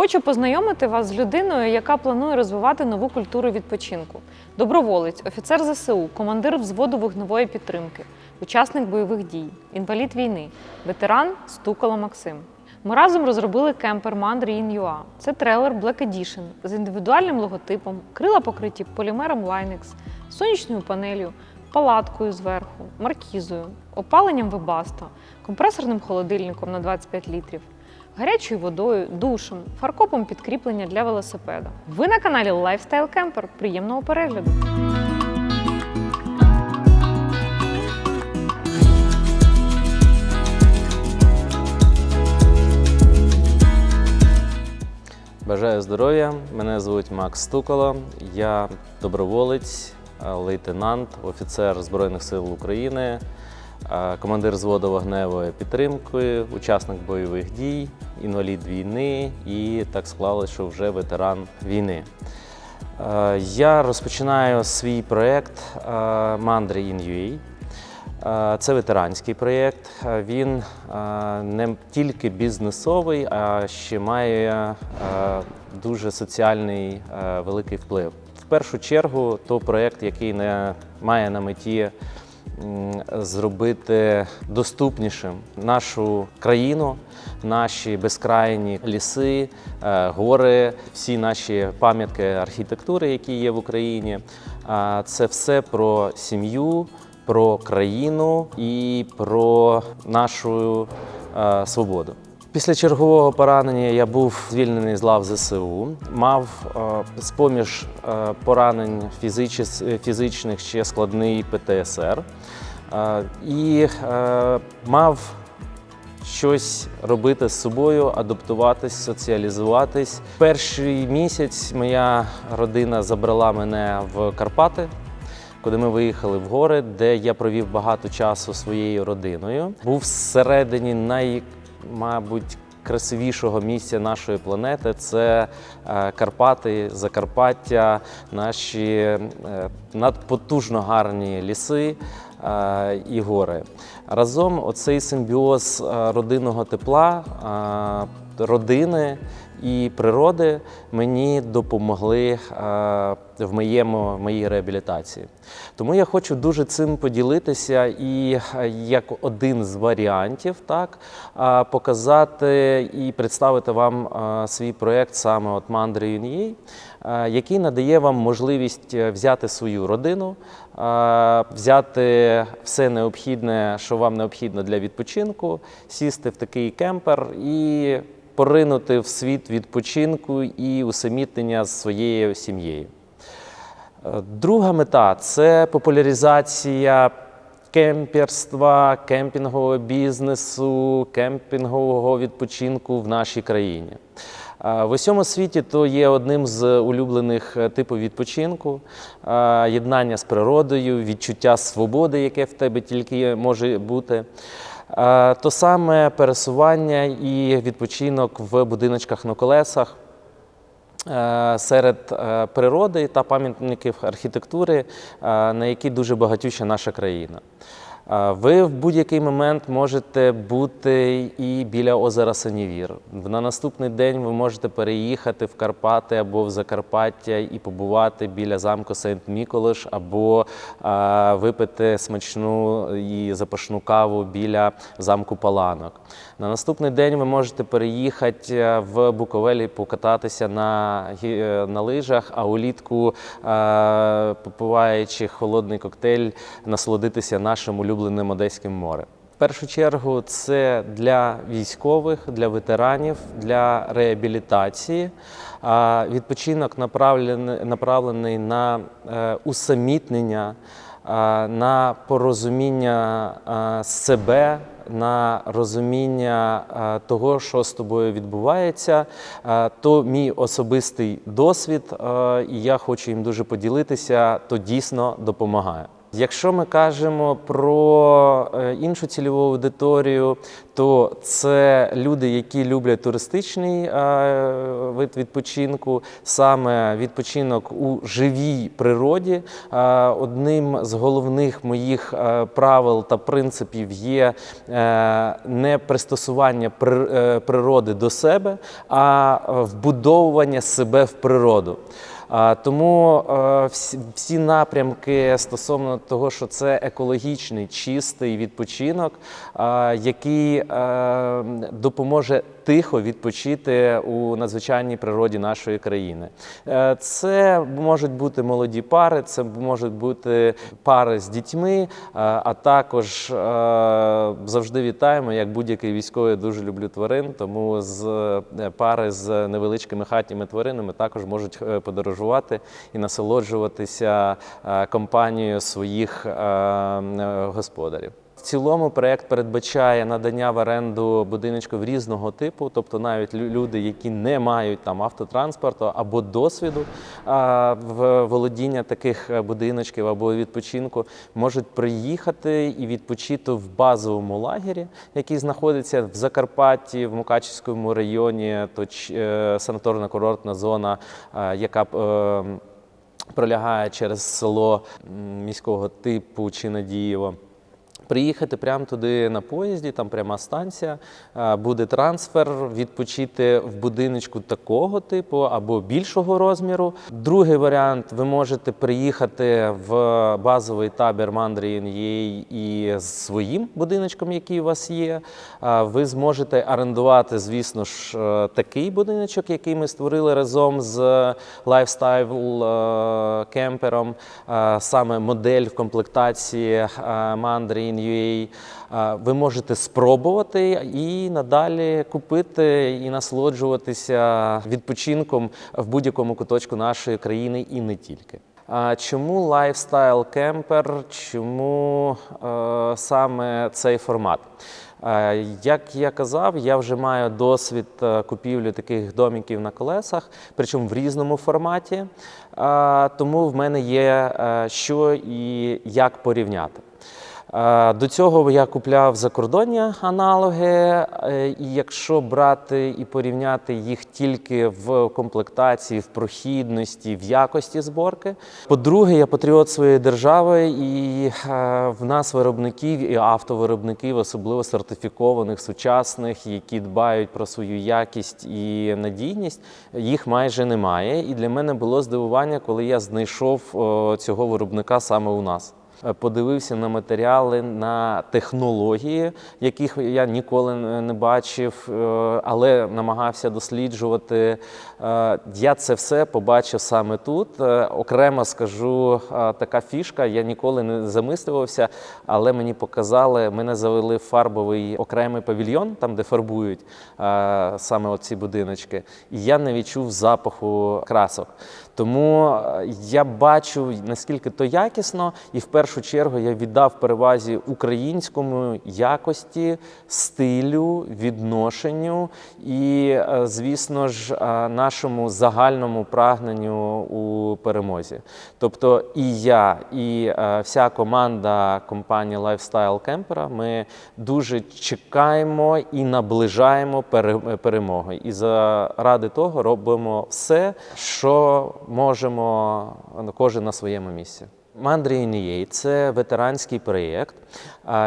Хочу познайомити вас з людиною, яка планує розвивати нову культуру відпочинку. Доброволець, офіцер ЗСУ, командир взводу вогневої підтримки, учасник бойових дій, інвалід війни, ветеран Стукало Максим. Ми разом розробили кемпер Mandri in UA. Це трейлер Black Edition з індивідуальним логотипом, крила покриті полімером Linex, сонячною панелью, палаткою зверху, маркізою, опаленням Webasto, компресорним холодильником на 25 літрів, гарячою водою, душем, фаркопом підкріплення для велосипеда. Ви на каналі Lifestyle Camper. Приємного перегляду! Бажаю здоров'я. Мене звуть Макс Стукало. Я доброволець, лейтенант, офіцер Збройних сил України, командир зводу вогневої підтримки, учасник бойових дій, інвалід війни і так склалося, що вже ветеран війни. Е, Я розпочинаю свій проєкт е, in UA. Е, Це ветеранський проєкт. Він не тільки бізнесовий, а ще має дуже соціальний великий вплив. В першу чергу, то проєкт, який не має на меті зробити доступнішим нашу країну, наші безкрайні ліси, е, гори, всі наші пам'ятки архітектури, які є в Україні. Це все про сім'ю, про країну і про нашу е, свободу. Після чергового поранення я був звільнений з лав ЗСУ, мав е, з-поміж е, поранень фізичних ще складний ПТСР е, і мав щось робити з собою, адаптуватись, соціалізуватись. Перший місяць моя родина забрала мене в Карпати. Куди ми виїхали в гори, де я провів багато часу своєю родиною. Був всередині най, мабуть, красивішого місця нашої планети це е, Карпати, Закарпаття, наші е, надпотужно гарні ліси е, і гори. Разом оцей симбіоз родинного тепла, родини і природи мені допомогли е, в моєму в моїй реабілітації. Тому я хочу дуже цим поділитися і е, як один з варіантів, так е, показати і представити вам свій проєкт саме от е, який надає вам можливість взяти свою родину, взяти все необхідне, що вам необхідно для відпочинку, сісти в такий кемпер і поринути в світ відпочинку і усамітнення з своєю сім'єю. Друга мета це популяризація кемперства, кемпінгового бізнесу, кемпінгового відпочинку в нашій країні. В усьому світі то є одним з улюблених типів відпочинку, єднання з природою, відчуття свободи, яке в тебе тільки може бути. Е, То саме пересування і відпочинок в будиночках на колесах е, серед е, природи та пам'ятників архітектури, на які дуже багатюща наша країна. Ви в будь-який момент можете бути і біля озера Санівір. На наступний день ви можете переїхати в Карпати або в Закарпаття і побувати біля замку Сент-Міколиш, або е, випити смачну і запашну каву біля замку Паланок. На наступний день ви можете переїхати е, в Буковелі, покататися на, е, на лижах, а улітку, е, попиваючи холодний коктейль, насолодитися нашим улюбленим Одеським морем. В першу чергу це для військових, для ветеранів, для реабілітації. Відпочинок направлений, на е, усамітнення, на порозуміння себе, на розуміння того, що з тобою відбувається, то мій особистий досвід, е, і я хочу їм дуже поділитися, то дійсно допомагає. Якщо ми кажемо про е, іншу цільову аудиторію, то це люди, які люблять туристичний е, вид відпочинку, саме відпочинок у живій природі. Е, Одним з головних моїх правил та принципів є не пристосування природи до себе, а вбудовування себе в природу. Тому е, всі, напрямки стосовно того, що це екологічний, чистий відпочинок, який е, допоможе тихо відпочити у надзвичайній природі нашої країни. Е, Це можуть бути молоді пари, це можуть бути пари з дітьми, а також завжди вітаємо, як будь-який військовий, дуже люблю тварин, тому з пари з невеличкими хатніми тваринами також можуть е, подорожувати і насолоджуватися е, компанією своїх е, е, господарів. В цілому проект передбачає надання в оренду будиночків різного типу, тобто навіть люди, які не мають там автотранспорту або досвіду в володіння таких е, будиночків або відпочинку, можуть приїхати і відпочити в базовому лагері, який знаходиться в Закарпатті, в Мукачівському районі, то е, санаторно-курортна зона, е, яка е, пролягає через село міського типу Чинадієво. Приїхати прямо туди на поїзді, там пряма станція, е, буде трансфер, відпочити в будиночку такого типу або більшого розміру. Другий варіант ви можете приїхати в базовий табір Мандрін і з своїм будиночком, який у вас є. Е, Ви зможете орендувати, звісно ж, е, такий будиночок, який ми створили разом з лайфстайл кемпером, е, саме модель в комплектації е, Е, Ви можете спробувати і надалі купити і насолоджуватися відпочинком в будь-якому куточку нашої країни і не тільки. Чому лайфстайл кемпер? Чому е, саме цей формат? Е, Як я казав, я вже маю досвід купівлі таких домиків на колесах, причому в різному форматі. Е, Тому в мене є що і як порівняти. Е, До цього я купляв закордонні аналоги, е, і якщо брати і порівняти їх тільки в комплектації, в прохідності, в якості зборки. По-друге, я патріот своєї держави, і е, в нас виробників і автовиробників, особливо сертифікованих, сучасних, які дбають про свою якість і надійність, їх майже немає. І для мене було здивування, коли я знайшов цього виробника саме у нас. Е, Подивився на матеріали, на технології, яких я ніколи не бачив, е, але намагався досліджувати. Е, Я це все побачив саме тут. Окремо скажу така фішка. Я ніколи не замислювався, але мені показали, мене завели в фарбовий окремий павільйон, там де фарбують саме оці будиночки, і я не відчув запаху красок. Тому я бачу наскільки то якісно, і в першу чергу я віддав перевазі українському якості, стилю, відношенню і, е, звісно ж, е, нашому загальному прагненню у перемозі. Тобто і я, і е, вся команда компанії Lifestyle Camper, ми дуже чекаємо і наближаємо пере- перемоги. І заради того робимо все, що можемо ну, кожен на своєму місці. Мандрій це ветеранський проєкт,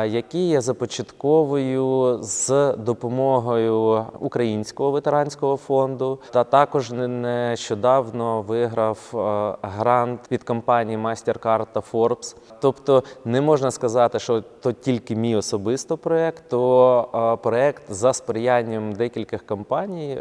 який я започатковую з допомогою Українського ветеранського фонду. Та також не- нещодавно виграв грант від компанії MasterCard та Forbes. Тобто не можна сказати, що то тільки мій особисто проєкт, то проєкт за сприянням декількох компаній.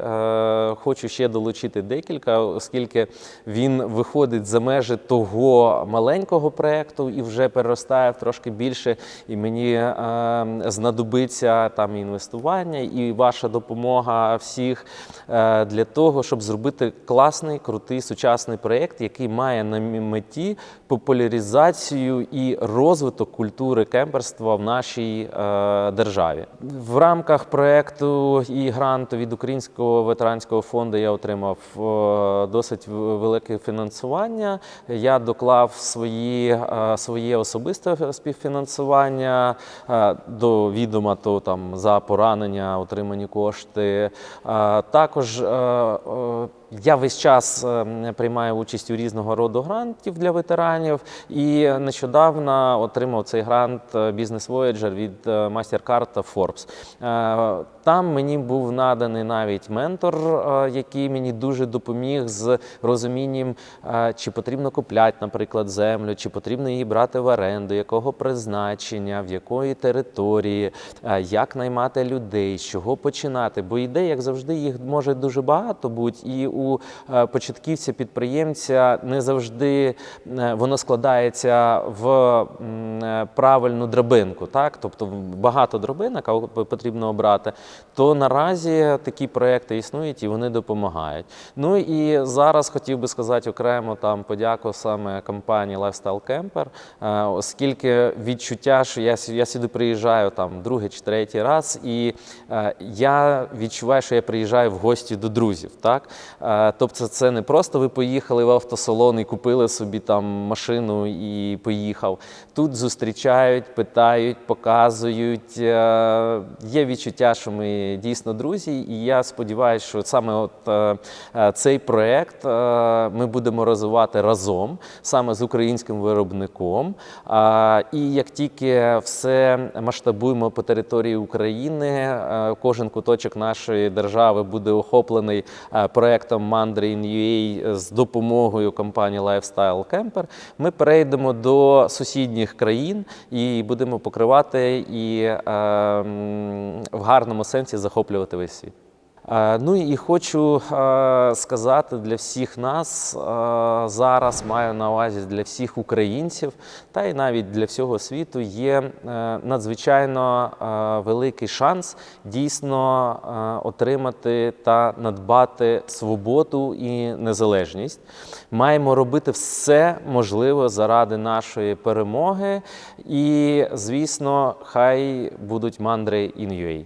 Хочу ще долучити декілька, оскільки він виходить за межі того маленького проєкту і вже переростає в трошки більше. І мені мені е, знадобиться там інвестування і ваша допомога всіх е, для того, щоб зробити класний, крутий сучасний проєкт, який має на меті популяризацію і розвиток культури кемперства в нашій е, державі. В рамках проєкту і гранту від Українського ветеранського фонду я отримав е, досить велике фінансування. Я доклав свої, е, своє особисте співфінансування е, до відома то там за поранення отримані кошти. Е, Також е, я весь час е, приймаю участь у різного роду грантів для ветеранів, і нещодавно отримав цей грант е, Business Voyager від е, MasterCard та Forbes. Там мені був наданий навіть ментор, який мені дуже допоміг з розумінням, чи потрібно купляти, наприклад, землю, чи потрібно її брати в оренду, якого призначення, в якої території, як наймати людей, з чого починати. Бо ідей, як завжди, їх може дуже багато бути, і у е, початківця підприємця не завжди е, воно складається в е, правильну драбинку. Так? Тобто багато драбинок потрібно обрати. То наразі такі проекти існують і вони допомагають. Ну і зараз хотів би сказати окремо там подяку саме компанії Lifestyle Camper, оскільки відчуття, що я, я сюди приїжджаю там другий чи третій раз, і я відчуваю, що я приїжджаю в гості до друзів. Так? Е, тобто, це не просто ви поїхали в автосалон і купили собі там машину і поїхав. Тут зустрічають, питають, показують. Е, Є відчуття, що ми дійсно друзі, і я сподіваюся, що саме от е, цей проект ми будемо розвивати разом, саме з українським виробником. І як тільки все масштабуємо по території України, кожен куточок нашої держави буде охоплений проектом Mandarin.ua з допомогою компанії Lifestyle Camper, ми перейдемо до сусідніх країн і будемо покривати і е, в гарному сенсі захоплювати весь світ. Е, Ну і хочу е, сказати для всіх нас е, зараз маю на увазі для всіх українців, та й навіть для всього світу є надзвичайно великий шанс дійсно отримати та надбати свободу і незалежність. Маємо робити все можливе заради нашої перемоги. І, звісно, хай будуть мандри UA.